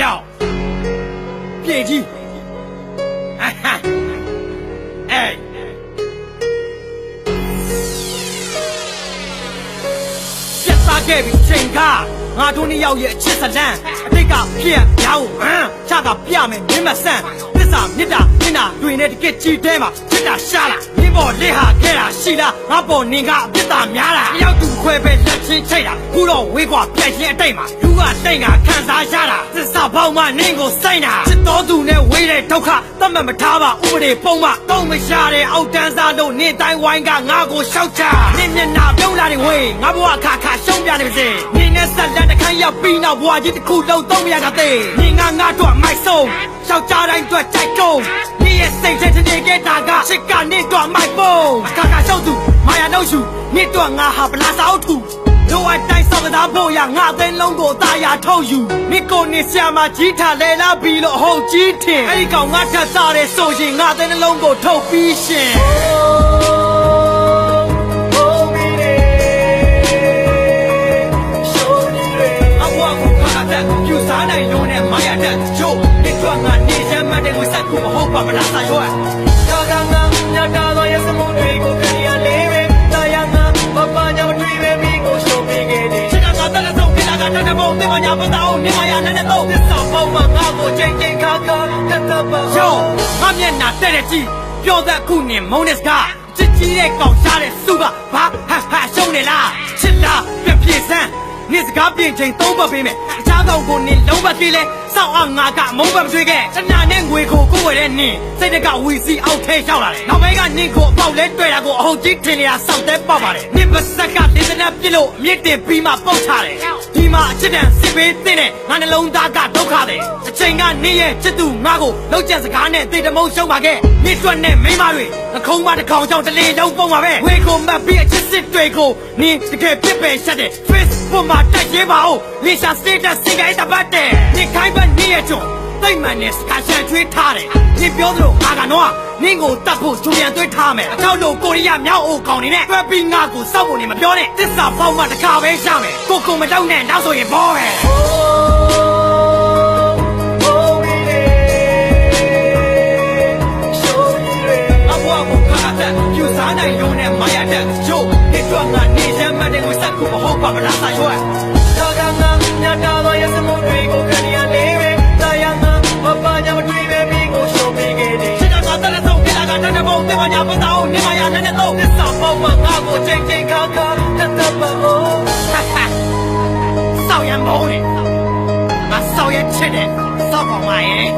ရောက်ပြေကြီးဟာဟာအေးပြတ်သားခဲ့ပြီချိန်ခါငါတို့နှစ်ယောက်ရဲ့အချစ်စလန်းအတိတ်ကပြက်ပြောင်းဟမ်ချတာပြမယ်မင်းမဆန်းသစ္စာမြစ်တာမြင်တာတွင်တဲ့တကက်ကြီးတဲမှာချစ်တာရှာလာမင်းပေါ်လက်ဟာခဲ့တာရှိလားငါပေါ်နင်ကအပြစ်တာများလားတယောက်သူခွဲပဲလက် ချင်းချိတ်တာခုတော့ဝေးကွာပြက်ချင်းအတိတ်မှာလူကတိတ်ကခံစားရတာသစ္စာပေါင်းမှနင့်ကိုစိတ်တာချစ်တော်သူနဲ့ဝေးတဲ့ဒုက္ခသတ်မှတ်မထားပါဥပဒေပုံမှကောင်းမရှာတဲ့အောက်တန်းစားလို့နင့်တိုင်းဝိုင်းကငါကိုရှောက်ချနင့်မျက်နှာပြုံးလာတဲ့ဝေးငါဘဝခါခါရှုံးပြနေပါစေနင့်နဲ့ဆက်လက်တစ်ခါရောက်ပြီးနောက်ဘဝကြီးတစ်ခုလုံးသုံးမရတာတဲ့နင်ကငါတို့မိုက်ဆုံးရှောက်ကြတိုင်းအတွက်ကြိုက်ကုန်နင့်ရဲ့စိတ်ထဲထနေခဲ့တာကချစ်ကနင့်တို့မိုက်ပုံခါခါရှောက်သူမာယာနှုတ်ယူနင့်တို့ငါဟာဗလာစာအုပ်ထူ တို့အတိုင်းစောက်ကစားဖို့ရငါသိန်းလုံးကိုตาရထုတ်ယူနိကိုနေဆရာမကြီးထားလဲလာပြီလို့ဟုတ်ကြီးထင်အဲ့ဒီကောင်ငါထပ်စားတယ်ဆိုရင်ငါသိန်းလုံးကိုထုတ်ပြီးရှင်အဘွားကိုခါတဲ့ပြူစားနိုင်လို့နဲ့မာယာတဲ့ချို့ဒီတော့ငါနေရမ်းမတဲ့ကိုစက်ကိုမဟုတ်ပါမလားဆိုင်ရွ တာကတည်းကဘုံတင်မညာပတာအောင်နေမရနဲ့နဲ့တော့သစ္စာပေါင်းမှငါကိုချိန်ချိန်ခါခါတတ်တတ်ပါယောငါမျက်နှာတဲ့တဲ့ကြီးပြောတဲ့ခုနေမုန်းတဲ့စကားချစ်ကြီးတဲ့ကောင်ရှားတဲ့စုကဘာဟာဟာရှုံးနေလားချစ်တာပြပြေစမ်းနေစကားပြင်ချိန်သုံးပတ်ပေးမယ်အခြားကောင်ကိုနေလုံးပတ်ပြေးလဲစောက်အောင်ငါကမုန်းပတ်မတွေ့ခဲ့တနာနဲ့ငွေကိုကိုယ်ဝယ်တဲ့နင်စိတ်တကဝီစီအောက်ထဲရောက်လာတယ်နောက်ပိုင်းကနင်ကိုအပေါက်လဲတွေ့တာကိုအဟုတ်ကြီးထင်နေတာစောက်တဲ့ပေါက်ပါတယ်နင်ပါစက်ကဒေသနာပြစ်လို့အမြင့်တင်ပြီးမှပုတ်ချတယ် ဒီမှာအချစ်တန်စစ်ပေးတဲ့နဲ့ငါနှလုံးသားကဒုက္ခတယ်အချိန်ကနင်ရဲ့ချစ်သူငါကိုလောက်ကျန်စကားနဲ့တေတမုံရှုံးပါခဲ့နင်တွက်နဲ့မိန်းမတွေအခုံးမတစ်ကောင်ကြောင့်တလေလုံးပုံပါပဲဝေကိုမတ်ပြီးအချစ်စစ်တွေကိုနင်တကယ်ပြစ်ပယ်ရှက်တယ် Facebook မှာတက်ရေးပါဦးလီရှာ status စင်ကြဲတပတ်တယ်နင်ခိုင်းပတ်နေရကြုံ သိမ့်မှန်နဲ့စကားချန်ထွေးထားတယ်နင်ပြောသလိုငါကတော့နင်ကိုတတ်ဖို့ဂျူလီယန်သွေးထားမယ်အကြောက်လို့ကိုရီးယားမြောက်အိုကောင်နေနဲ့တွဲပြီးငါကိုစောက်ဖို့နေမပြောနဲ့တစ္ဆာပေါက်မှတစ်ခါပဲရမယ်ကိုကုံမတောက်နဲ့နောက်ဆိုရင်ဘောပဲအဘွားကိုခါတဲ့ပြူစားနိုင်လုံးနဲ့မာရတဲ့ချို့ဒီတော့ငါနေရမ်း တာကတည်းကဘုံတင်မညာပတာအောင်နေမရနဲ့နဲ့တော့သစ္စာပေါင်းမှငါကိုချိန်ချိန်ခါခါတတ်တတ်ပါဦးစောက်ရံမုန်းနေငါစောက်ရချစ်တယ်စောက်ကောင်မရဲ့